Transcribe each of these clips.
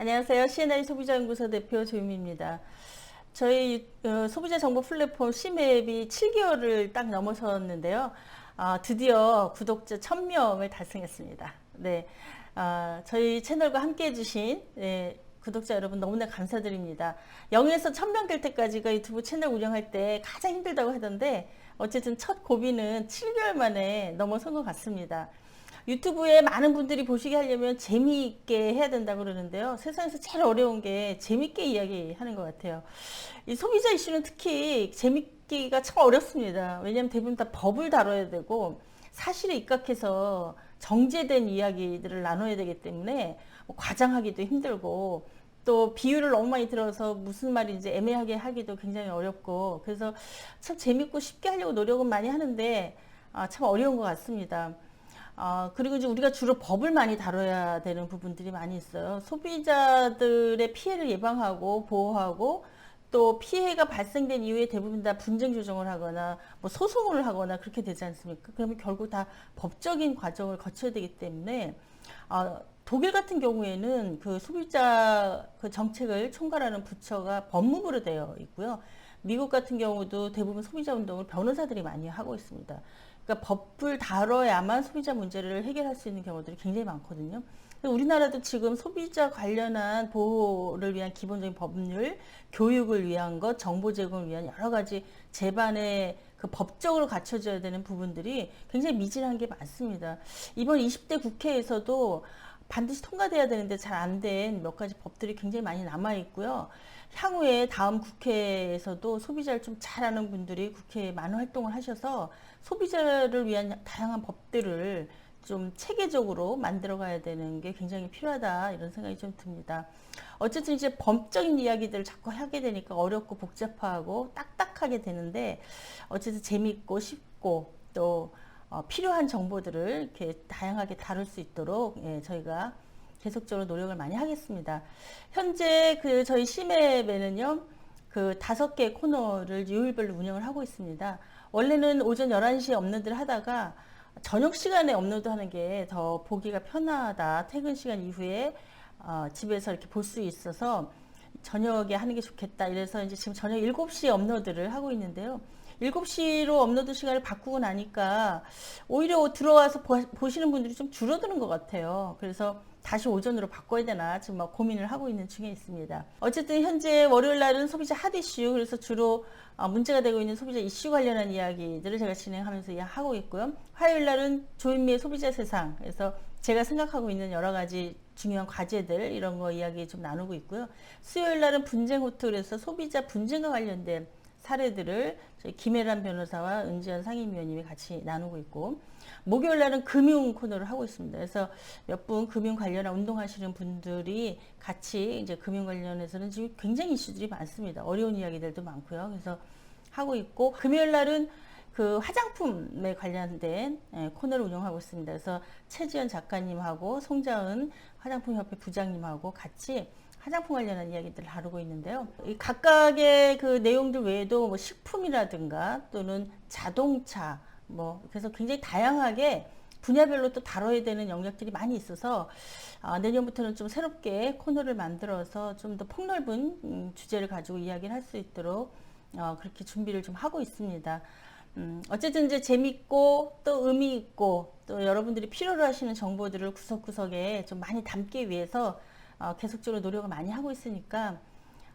안녕하세요. CNI 소비자연구소 대표 조유미입니다. 저희 어, 소비자 정보 플랫폼 시맵이 7개월을 딱 넘어섰는데요. 아, 드디어 구독자 1000명을 달성했습니다. 네, 아, 저희 채널과 함께 해주신 네, 구독자 여러분 너무나 감사드립니다. 0에서 1000명 될 때까지가 유튜브 채널 운영할 때 가장 힘들다고 하던데 어쨌든 첫 고비는 7개월 만에 넘어선 것 같습니다. 유튜브에 많은 분들이 보시게 하려면 재미있게 해야 된다고 그러는데요. 세상에서 제일 어려운 게 재밌게 이야기하는 것 같아요. 이 소비자 이슈는 특히 재밌기가 참 어렵습니다. 왜냐하면 대부분 다 법을 다뤄야 되고 사실에 입각해서 정제된 이야기들을 나눠야 되기 때문에 뭐 과장하기도 힘들고 또 비유를 너무 많이 들어서 무슨 말인지 애매하게 하기도 굉장히 어렵고 그래서 참 재밌고 쉽게 하려고 노력은 많이 하는데 아, 참 어려운 것 같습니다. 아, 그리고 이제 우리가 주로 법을 많이 다뤄야 되는 부분들이 많이 있어요. 소비자들의 피해를 예방하고 보호하고 또 피해가 발생된 이후에 대부분 다 분쟁 조정을 하거나 뭐 소송을 하거나 그렇게 되지 않습니까? 그러면 결국 다 법적인 과정을 거쳐야 되기 때문에 아, 독일 같은 경우에는 그 소비자 그 정책을 총괄하는 부처가 법무부로 되어 있고요. 미국 같은 경우도 대부분 소비자 운동을 변호사들이 많이 하고 있습니다. 그러니까 법을 다뤄야만 소비자 문제를 해결할 수 있는 경우들이 굉장히 많거든요. 우리나라도 지금 소비자 관련한 보호를 위한 기본적인 법률, 교육을 위한 것, 정보 제공을 위한 여러 가지 제반의 그 법적으로 갖춰져야 되는 부분들이 굉장히 미진한 게 많습니다. 이번 20대 국회에서도 반드시 통과돼야 되는데 잘 안 된 몇 가지 법들이 굉장히 많이 남아 있고요. 향후에 다음 국회에서도 소비자를 좀 잘 아는 분들이 국회에 많은 활동을 하셔서 소비자를 위한 다양한 법들을 좀 체계적으로 만들어 가야 되는 게 굉장히 필요하다 이런 생각이 좀 듭니다. 어쨌든 이제 법적인 이야기들을 자꾸 하게 되니까 어렵고 복잡하고 딱딱하게 되는데 어쨌든 재밌고 쉽고 또 어, 필요한 정보들을 이렇게 다양하게 다룰 수 있도록 예, 저희가 계속적으로 노력을 많이 하겠습니다. 현재 그 저희 시맵에는요, 그 다섯 개 코너를 요일별로 운영을 하고 있습니다. 원래는 오전 11시에 업로드를 하다가 저녁 시간에 업로드 하는 게 더 보기가 편하다. 퇴근 시간 이후에 어, 집에서 이렇게 볼 수 있어서 저녁에 하는 게 좋겠다. 이래서 이제 지금 저녁 7시에 업로드를 하고 있는데요. 7시로 업로드 시간을 바꾸고 나니까 오히려 들어와서 보 시는 분들이 좀 줄어드는 것 같아요. 그래서 다시 오전으로 바꿔야 되나 지금 막 고민을 하고 있는 중에 있습니다. 어쨌든 현재 월요일 날은 소비자 핫 이슈 그래서 주로 어, 문제가 되고 있는 소비자 이슈 관련한 이야기들을 제가 진행하면서 하고 있고요. 화요일 날은 조인미의 소비자 세상 그래서 제가 생각하고 있는 여러 가지 중요한 과제들 이런 거 이야기 좀 나누고 있고요. 수요일 날은 분쟁 그래서 소비자 분쟁과 관련된 사례들을 김혜란 변호사와 은지연 상임위원님이 같이 나누고 있고 목요일 날은 금융 코너를 하고 있습니다. 그래서 몇 분 금융 관련한 운동하시는 분들이 같이 이제 금융 관련해서는 지금 굉장히 이슈들이 많습니다. 어려운 이야기들도 많고요. 그래서 하고 있고 금요일 날은 그 화장품에 관련된 예, 코너를 운영하고 있습니다. 그래서 최지연 작가님하고 송자은 화장품협회 부장님하고 같이 화장품 관련한 이야기들을 다루고 있는데요. 이 각각의 그 내용들 외에도 뭐 식품이라든가 또는 자동차 뭐 그래서 굉장히 다양하게 분야별로 또 다뤄야 되는 영역들이 많이 있어서 아, 내년부터는 좀 새롭게 코너를 만들어서 좀 더 폭넓은 음, 주제를 가지고 이야기를 할 수 있도록 어, 그렇게 준비를 좀 하고 있습니다. 음, 어쨌든 이제 재밌고 또 의미 있고 또 여러분들이 필요로 하시는 정보들을 구석구석에 좀 많이 담기 위해서 어, 계속적으로 노력을 많이 하고 있으니까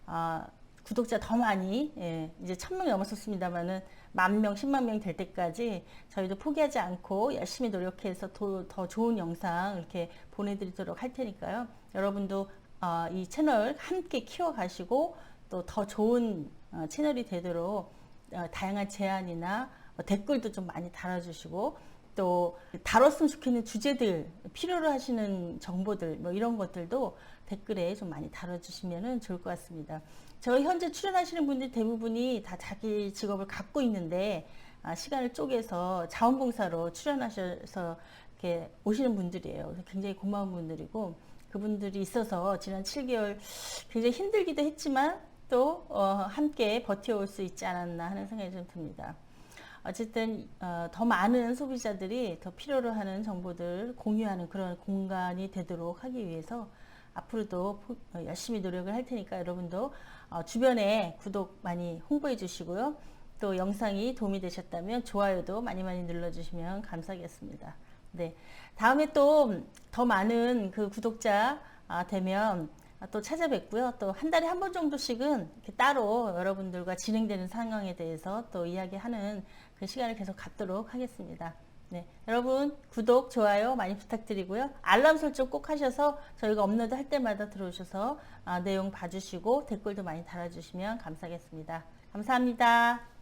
어, 구독자 더 많이 예, 이제 천 명 넘었었습니다만은 만 명, 십만 명 될 때까지 저희도 포기하지 않고 열심히 노력해서 더, 더 좋은 영상 이렇게 보내드리도록 할 테니까요. 여러분도 어, 이 채널 함께 키워가시고 또 더 좋은 어, 채널이 되도록 어, 다양한 제안이나 뭐 댓글도 좀 많이 달아주시고 또 다뤘으면 좋겠는 주제들 필요로 하시는 정보들 뭐 이런 것들도 댓글에 좀 많이 달아주시면 좋을 것 같습니다. 저희 현재 출연하시는 분들 대부분이 다 자기 직업을 갖고 있는데 아, 시간을 쪼개서 자원봉사로 출연하셔서 이렇게 오시는 분들이에요. 굉장히 고마운 분들이고 그분들이 있어서 지난 7개월 굉장히 힘들기도 했지만 또 어, 함께 버텨올 수 있지 않았나 하는 생각이 좀 듭니다. 어쨌든 어, 더 많은 소비자들이 더 필요로 하는 정보들 공유하는 그런 공간이 되도록 하기 위해서 앞으로도 포- 어, 열심히 노력을 할 테니까 여러분도 어, 주변에 구독 많이 홍보해 주시고요. 또 영상이 도움이 되셨다면 좋아요도 많이 많이 눌러주시면 감사하겠습니다. 네. 다음에 또 더 많은 그 구독자 아, 되면 아, 또 찾아뵙고요. 또 한 달에 한 번 정도씩은 따로 여러분들과 진행되는 상황에 대해서 또 이야기하는 그 시간을 계속 갖도록 하겠습니다. 네. 여러분 구독, 좋아요 많이 부탁드리고요. 알람 설정 꼭 하셔서 저희가 업로드 할 때마다 들어오셔서 아, 내용 봐주시고 댓글도 많이 달아주시면 감사하겠습니다. 감사합니다.